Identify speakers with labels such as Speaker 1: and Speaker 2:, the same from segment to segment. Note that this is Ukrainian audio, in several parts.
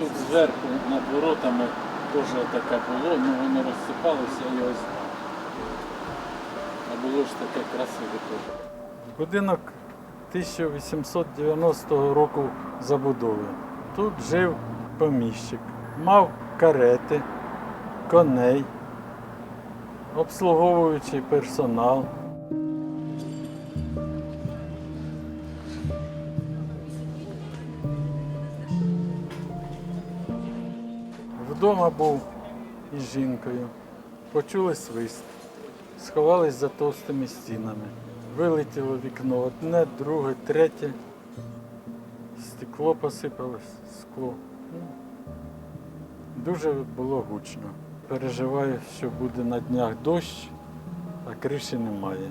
Speaker 1: тут зверху над воротами теж таке було, ну воно розсипалося і ось. А було ж таке красиве теж. Будинок 1890 року забудови. Тут жив поміщик, мав карети, коней, обслуговуючий персонал. Вдома був із жінкою. Почули свист, сховались за товстими стінами. Вилетіло вікно одне, друге, третє. Стекло посипалось, скло. Ну, Дуже було гучно. Переживаю, що буде на днях дощ, а криші немає.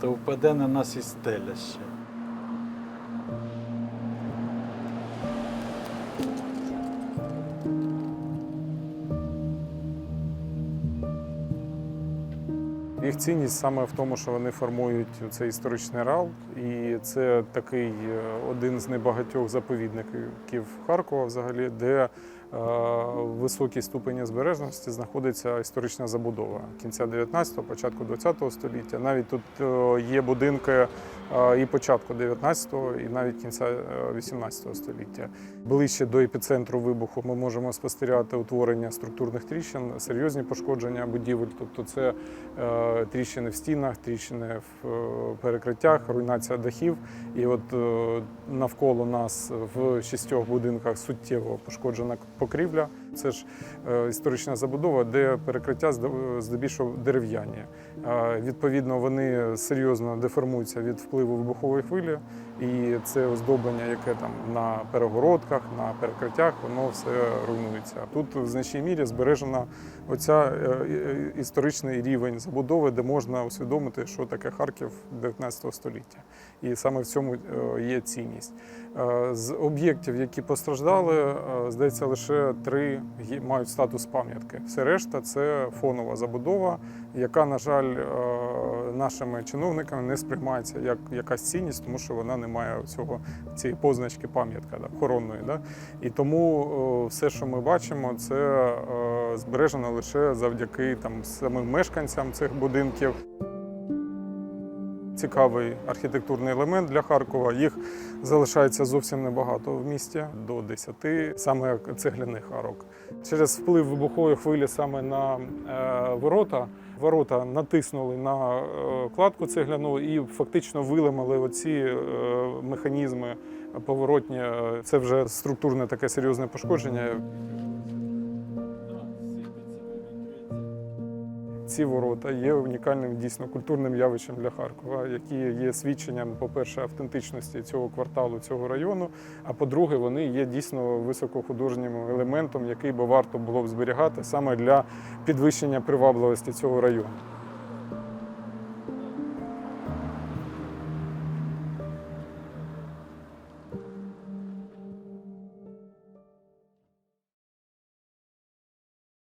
Speaker 1: То впаде на нас і стеля ще.
Speaker 2: Їх цінність саме в тому, що вони формують цей історичний рал, і це такий е, один з небагатьох заповідників Харкова, взагалі, де високій ступені збережності знаходиться історична забудова кінця 19-го, початку 20-го століття. Навіть тут е, є будинки е, і початку 19-го, і навіть кінця е, 18-го століття. Ближче до епіцентру вибуху ми можемо спостерігати утворення структурних тріщин, серйозні пошкодження будівель. Тобто це е, тріщини в стінах, тріщини в е, перекриттях, руйнація дахів. І от е, навколо нас в шістьох будинках суттєво пошкоджена покрівля. Це ж е, історична забудова, де перекриття здебільшого дерев'яні. Е, Відповідно, вони серйозно деформуються від впливу вибухової хвилі, і це оздоблення, яке там на перегородках, на перекриттях, воно все руйнується. Тут в значній мірі збережена оця е, історичний рівень забудови, де можна усвідомити, що таке Харків 19 століття. І саме в цьому є цінність. З об'єктів, які постраждали, здається, лише три мають статус пам'ятки. Все решта це фонова забудова, яка, на жаль, е, нашими чиновниками не сприймається як якась цінність, тому що вона не має цього цієї позначки пам'ятка да, охоронної. Да? І тому е, все, що ми бачимо, це е, збережено лише завдяки там самим мешканцям цих будинків. Цікавий архітектурний елемент для Харкова. Їх залишається зовсім небагато в місті до 10, саме цегляних арок. Через вплив вибухової хвилі саме на е, ворота. Ворота натиснули на е, кладку цегляну і фактично виламали оці е, механізми поворотні. Це вже структурне таке серйозне пошкодження. Ці ворота є унікальним дійсно культурним явищем для Харкова, які є свідченням, по-перше, автентичності цього кварталу, цього району. А по-друге, вони є дійсно високохудожнім елементом, який би варто було б зберігати саме для підвищення привабливості цього району.